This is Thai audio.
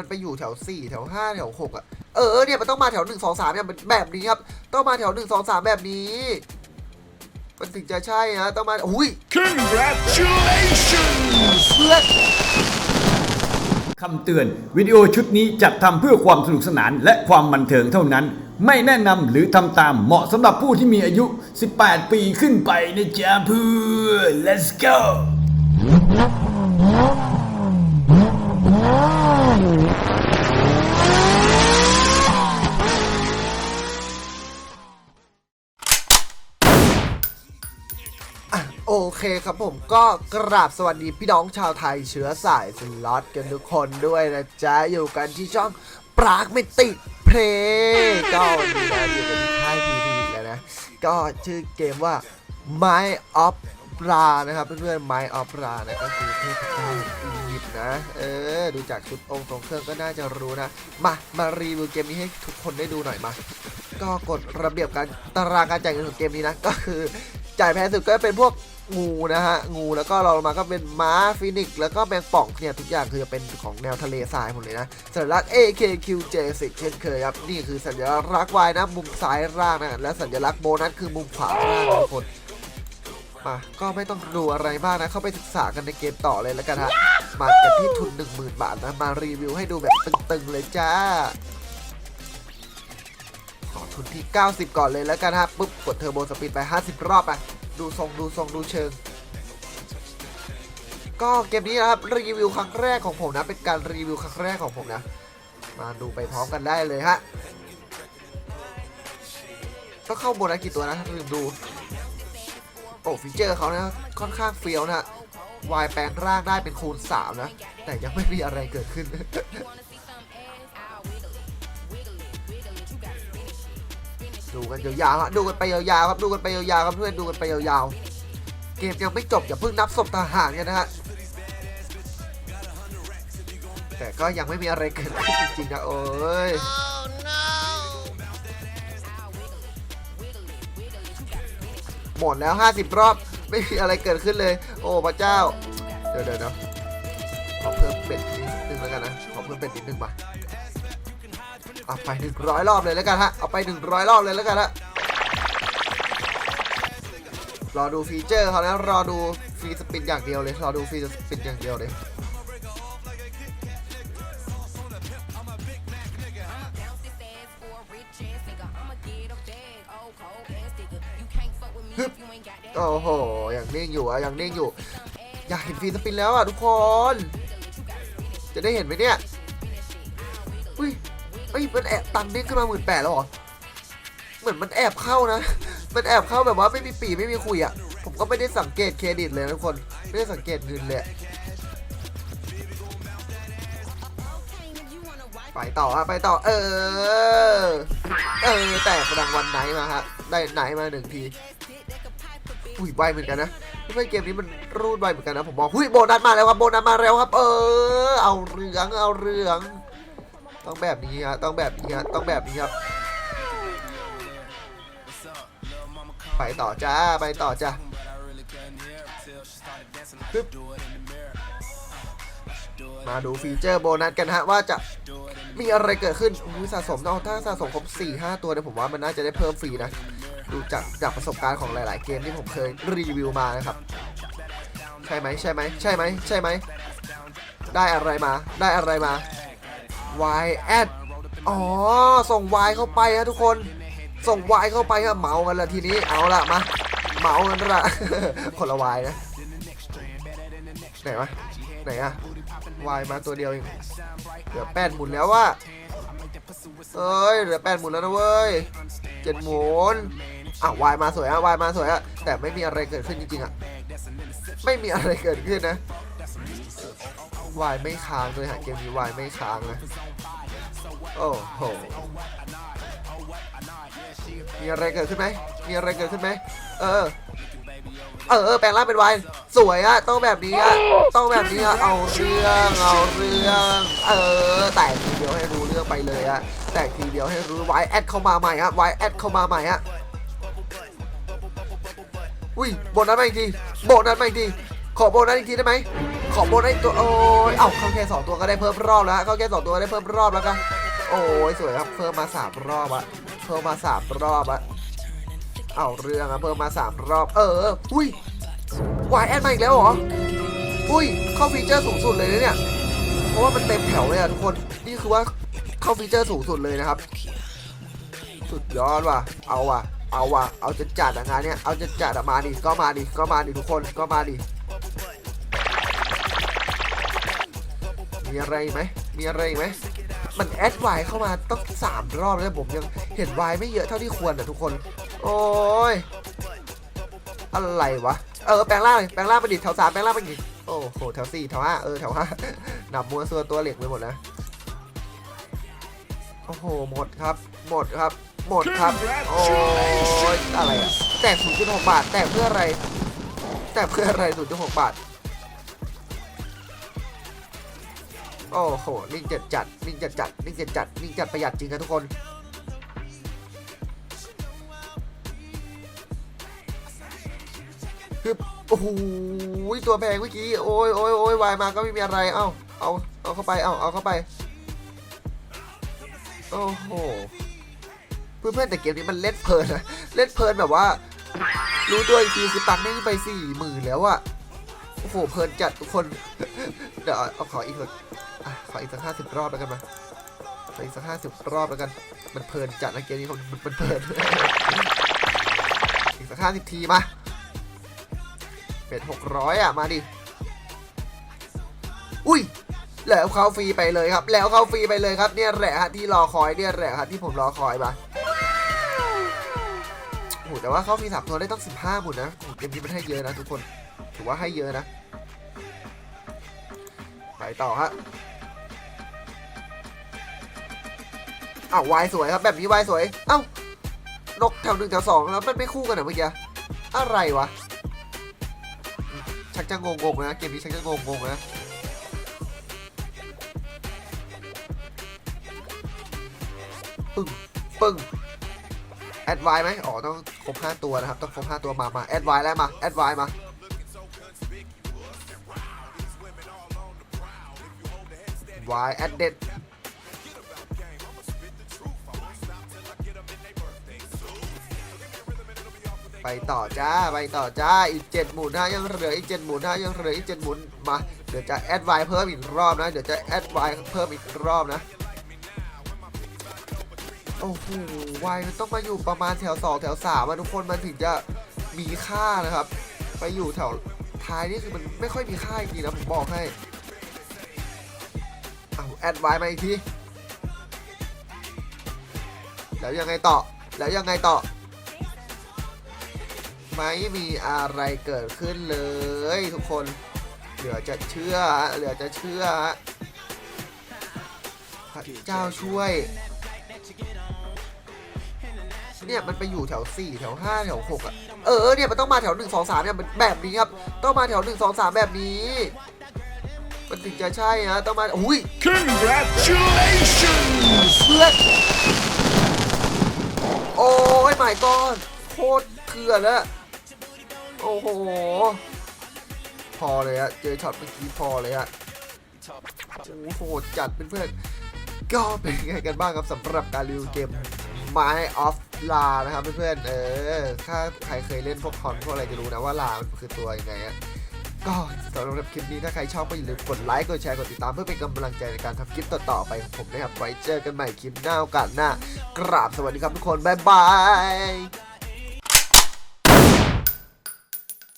มันไปอยู่แถว4แถว5แถว6อะเออเนี่ยมันต้องมาแถว1 2 3เนี่ยมันแบบนี้ครับ ต้องมาแถว 1 2 3 แบบนี้ มันถึงจะใช่ฮะต้องมาอุ้ย Congratulations! เพื่อนคำเตือน วิดีโอชุดนี้จัดทำเพื่อความสนุกสนานและความบันเทิงเท่านั้น ไม่แนะนำหรือทำตามเหมาะสำหรับผู้ที่มีอายุ 18 ปีขึ้นไปนะจ๊ะเพื่อน let's go โอเคครับผมก็กราบสวัสดีพี่น้องชาวไทยเชื้อสายสล็อตกันทุกคนด้วยนะจ๊ะ อยู่กันที่ช่องปรากเมติกเพลงก็วันนี้นะอยู่กันที่ค่ายพีพีแล้วนะ ก็ชื่อเกมว่า My of Ra นะครับเพื่อนๆ My of Ra นะก็คือเทพเจ้าอียิปต์นะ เออ ดูจากชุดองค์ทรงเครื่องก็น่าจะรู้นะ มามารีวิวเกมนี้ให้ทุกคนได้ดูหน่อยมาก็กฎระเบียบการตารางการจ่ายเงินของเกมนี้นะ ก็คือ จ่ายแพงสุดก็เป็นพวกงูนะฮะ งูแล้วก็เรามาก็เป็นม้าฟินิกซ์แล้วก็แมงป่องเนี่ยทุกอย่างคือจะเป็นของแนวทะเลทรายหมดเลยนะสัญลักษณ์ AKQJ10 เช่นเคยครับ นี่คือสัญลักษณ์วายนะมุมซ้ายล่างนะและสัญลักษณ์โบนัสคือมุมขวาล่างทุกคนมาก็ไม่ต้องดูอะไรมากนะ เข้าไปศึกษากันในเกมต่อเลยแล้วกันฮะ มากันที่ทุน 10,000 บาทนะ มารีวิวให้ดูแบบตึงๆเลยจ้าขอทุนที่ 90 ก่อนเลยแล้วกันฮะปุ๊บกดเทอร์โบสปีดไป 50 รอบอะ ดูทรงดูทรงดูเชิง ก็เกมนี้นะครับรีวิวครั้งแรกของผมนะ เป็นการรีวิวครั้งแรกของผมนะ มาดูไปพร้อมกันได้เลยฮะก็เข้าโบนัสกี่ตัวนะลืมดู โอ้ฟีเจอร์เขานะค่อนข้างเฟี้ยวนะวายแปลงร่างได้เป็นคูณ 3 นะ แต่ยังไม่มีอะไรเกิดขึ้น ดูกันยาวๆฮะดูกันไปยาวๆครับดูกันไปยาวๆครับเพื่อนดูกันไปยาวๆเกมยังไม่จบอย่าเพิ่งนับศพทหารกันนะฮะแต่ก็ยังไม่มีอะไรเกิดขึ้นจริงๆนะโอ้ยหมดแล้ว 50 รอบไม่มีอะไรเกิดขึ้นเลย โอ้พระเจ้า เดี๋ยวเดี๋ยวขอเพิ่มเป็ดนิดนึงแล้วกันนะ ขอเพิ่มเป็ดนิดนึงมา เอาไป100รอบเลยแล้วกันฮะ เอาไป100รอบเลยแล้วกันฮะ รอดูฟีเจอร์เขานะรอดูฟรีสปินอย่างเดียวเลย รอดูฟรีสปินอย่างเดียวเลยฮึบโอ้โห อย่างนิ่งอยู่อะอย่างนิ่งอยู่ อยากเห็นฟรีสปินแล้วอะทุกคน จะได้เห็นไหมเนี่ย เอ้ยมันแอบตังค์เด้งขึ้นมาหมื่นแปดแล้วเหรอ เหมือนมันแอบเข้านะ มันแอบเข้าแบบว่าไม่มีปีไม่มีคุยอะผมก็ไม่ได้สังเกตเครดิตเลยทุกคน ไม่ได้สังเกตเงินเลย ไปต่อฮะไปต่อ เออ เออ แตกรางวัลไหนมาฮะ ได้ไหนมาหนึ่งที อุ้ยไวเหมือนกันนะไม่เกมนี้มันรูดไวเหมือนกันนะผมบอกหุ้ยโบนัสมาแล้วครับโบนัสมาแล้วครับ เออ เอาเรื่องเอาเรื่อง ต้องแบบนี้ฮะต้องแบบนี้ฮะต้องแบบนี้ครับไปต่อจ้าไปต่อจ้าฮึบมาดูฟีเจอร์โบนัสกันฮะว่าจะมีอะไรเกิดขึ้นอุ้ยสะสมเอาถ้าสะสมครบ4 5 ตัวเนี่ยผมว่ามันน่าจะได้เพิ่มฟรีนะ ดูจากจากประสบการณ์ของหลาย ๆ เกมที่ผมเคยรีวิวมานะครับ ใช่ไหมใช่ไหมใช่ไหมใช่ไหมได้อะไรมา ได้อะไรมา y แอดอ๋อ ส่ง y เข้าไปฮะทุกคน ส่ง y เข้าไปฮะเหมากันละทีนี้ เอาละมาเหมากันละ คนละ y นะ ไหนวะ ไหนอะ y มาตัวเดียวเอง เหลือแปดหมุนแล้วว่าเอ้ย เหลือแปดหมุนแล้วนะเว้ยเจ็ดหมุนอะ y มาสวยอะ y มาสวยอะแต่ไม่มีอะไรเกิดขึ้นจริงๆอะไม่มีอะไรเกิดขึ้นนะ y ไม่ค้างเลยฮะเกมนี้ y ไม่ค้างนะโอ้โหมีอะไรเกิดขึ้นไหมมีอะไรเกิดขึ้นไหมเออ เออแปลงร่างเป็นวายสวยอะต้องแบบนี้อะต้องแบบนี้อะเอาเรื่องเอาเรื่องเออแตกทีเดียวให้รู้เรื่องไปเลยอะแตกทีเดียวให้รู้วายแอดเข้ามาใหม่ฮะวายแอดเข้ามาใหม่ฮะอุ้ยโบนัสมาอีกทีโบนัสมาอีกทีขอโบนัสอีกทีได้ไหม ขอโบนได้ตัวโอ้ยเอ้าเข้าแค่สองตัวก็ได้เพิ่มรอบแล้วฮะเข้าแค่สองตัวก็ได้เพิ่มรอบแล้วกันโอ้ยสวยครับเพิ่มมาสามรอบอะเพิ่มมาสามรอบอะเอาเรื่องอะเพิ่มมาสามรอบ เอออุ้ยวายแอดมาอีกแล้วเหรออุ้ยเข้าฟีเจอร์สูงสุดเลยนะเนี่ยเพราะว่ามันเต็มแถวเลยอะทุกคนนี่คือว่าเข้าฟีเจอร์สูงสุดเลยนะครับ สุดยอดว่ะเอาว่ะเอาว่ะเอาจะจัดงานเนี้ยเอาจะจัดมาดิก็มาดิก็มาดิทุกคนก็มาดิ มีอะไรไหมมีอะไรไหมมันแอดไวเข้ามาต้องสามรอบแล้วผมยังเห็นวายไม่เยอะเท่าที่ควรอะทุกคน โอ้ยอะไรวะ เออแปลงร่างเลยแปลงร่างไปดิแถวสามแปลงร่างไปดิโอ้โหแถวสี่แถวห้าเออแถวห้าหนับมัวซัวตัวเหล็กไปหมดนะโอ้โหหมดครับ หมดครับ หมดครับโอ้ยอะไรอะแตก0.6บาทแตกเพื่ออะไร แตกเพื่ออะไร0.6บาท โอ้โหนิ่งจัดจัดนิ่งจัดจัดนิ่งจัดจัดนิ่งจัดประหยัดจริงครับทุกคนคือโอ้โหตัวแพงเมื่อกี้โอ้ยโอ้ยโอ้ยวายมาก็ไม่มีอะไรเอ้าเอาเอาเข้าไปเอาเอาเข้าไปโอ้โหเพื่อนๆแต่เกมนี้มันเล่นเพลินนะเล่นเพลินแบบว่า รู้ตัวอีกทีคือตังค์ได้ไปสี่หมื่นแล้วอะโอ้โหเพลินจัดทุกคนเดี๋ยวเอาขออีกสักอะ ขออีกสักห้าสิบรอบแล้วกันมาขออีกสักห้าสิบรอบแล้วกัน มันเพลินจัดนะเกมนี้มันมันเพลิน อีกสักห้าสิบทีมาเป็นหกร้อยอะ มาดิ อุ้ย แล้วเข้าฟรีไปเลยครับ แล้วเข้าฟรีไปเลยครับ เนี่ยแหละฮะที่รอคอย เนี่ยแหละฮะที่ผมรอคอยมาโอ้โหแต่ว่าเข้าฟรีสามตัวได้ต้องสิบห้าหมุนนะโอ้โหเกมนี้มันให้เยอะนะทุกคน ถือว่าให้เยอะนะ ไปต่อฮะ อ้าววายสวยครับแบบนี้วายสวย เอ้านกแถวหนึ่งแถวสองแล้วมันไม่คู่กันเหรอเมื่อกี้ อะไรวะ ชักจะงงๆนะเกมนี้ชักจะงงๆนะปึ้งปึ้งแอดไวไหมอ๋อต้องครบ5ตัวนะครับ ต้องครบ5ตัวมา มาแอดไวแล้วมาแอดไวมาวายแอดเด็ด ไปต่อจ้าไปต่อจ้าอีก7หมุนนะยังเหลืออีก7หมุนนะยังเหลืออีก7หมุนมาเดี๋ยวจะแอดไวเพิ่มอีกรอบนะเดี๋ยวจะแอดไวเพิ่มอีกรอบนะโอ้โหไวมันต้องมาอยู่ประมาณแถวสองแถวสามอะทุกคนมันถึงจะมีค่านะครับ ไปอยู่แถวท้ายนี่คือมันไม่ค่อยมีค่าจริงนะผมบอกให้เอาแอดไวมาอีกทีแล้วยังไงต่อแล้วยังไงต่อ ไม่มีอะไรเกิดขึ้นเลยทุกคน เหลือจะเชื่อฮะเหลือจะเชื่อฮะพระเจ้าช่วย เนี่ยมันไปอยู่แถว 4 แถว 5 แถว 6 อะ เออเนี่ยมันต้องมาแถว 1 2 3เนี่ยมันแบบนี้ครับ ต้องมาแถว 1 2 3 แบบนี้ มันถึงจะใช่นะต้องมาอุ้ย Congratulations! เพื่อนโอ้ยหมายก้อนโคตรเถื่อนแล้ว โอ้โห พอเลยอะเจอช็อตเมื่อกี้พอเลยอะโอ้โห จัดเป็นเพื่อน ก็เป็นไงกันบ้างครับสำหรับการรีวิวเกม My of La นะครับเพื่อนๆ เออ ถ้าใครเคยเล่นพวกคอนพวกอะไรจะรู้นะว่าลา มันคือตัวยังไงอะก็สำหรับคลิปนี้ถ้าใครชอบก็อย่าลืมกดไลค์ กดแชร์ กดติดตามเพื่อเป็นกำลังใจในการทำคลิปต่อๆไปของผมนะครับ ไว้เจอกันใหม่คลิปหน้าโอกาสหน้า กราบสวัสดีครับทุกคน บ๊ายบาย